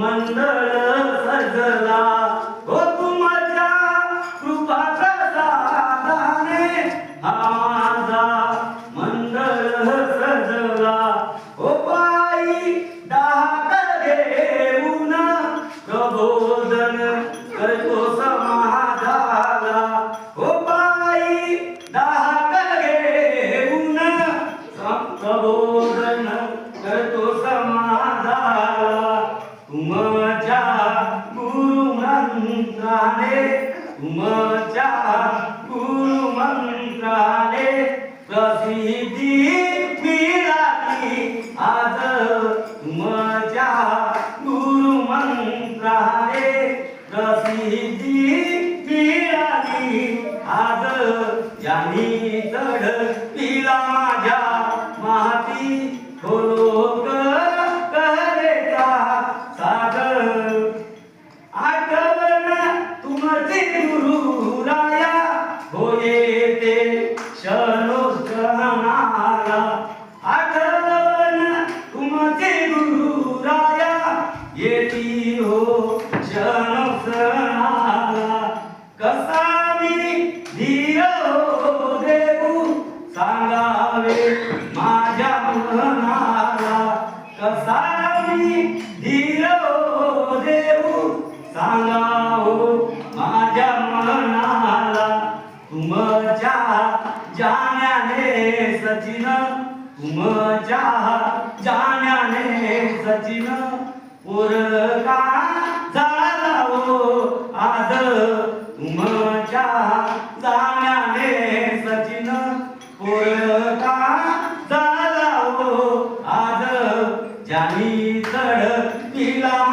मंडळ सजला हो तुमच्या कृपा प्रसादाने हा माझा मंडळ सजला. हो पायी डाक घेऊन प्रबोधन करतो. तुमच्या गुरु मंत्राने तुमच्या गुरु मंत्राने प्रसिद्धी मिळाली. आज तुमच्या गुरु मंत्राने प्रसिद्धी मिळाली. आज यांनी चढ पिला माझ्या माती खोलो येती हो क्षणोक्षणाला कसा मी धीर हो देऊ सांगावे माझ्या मनाला कसा मी धीर हो देऊ सांगावो माझ्या मनाला. तुमच्या जाण्याने सचिन तुमच्या जाण्याने सचिन पोरका झाला हो आज तुमच्या जाण्याने सचिन पोरका झाला हो आज ज्यांनी चढ पिला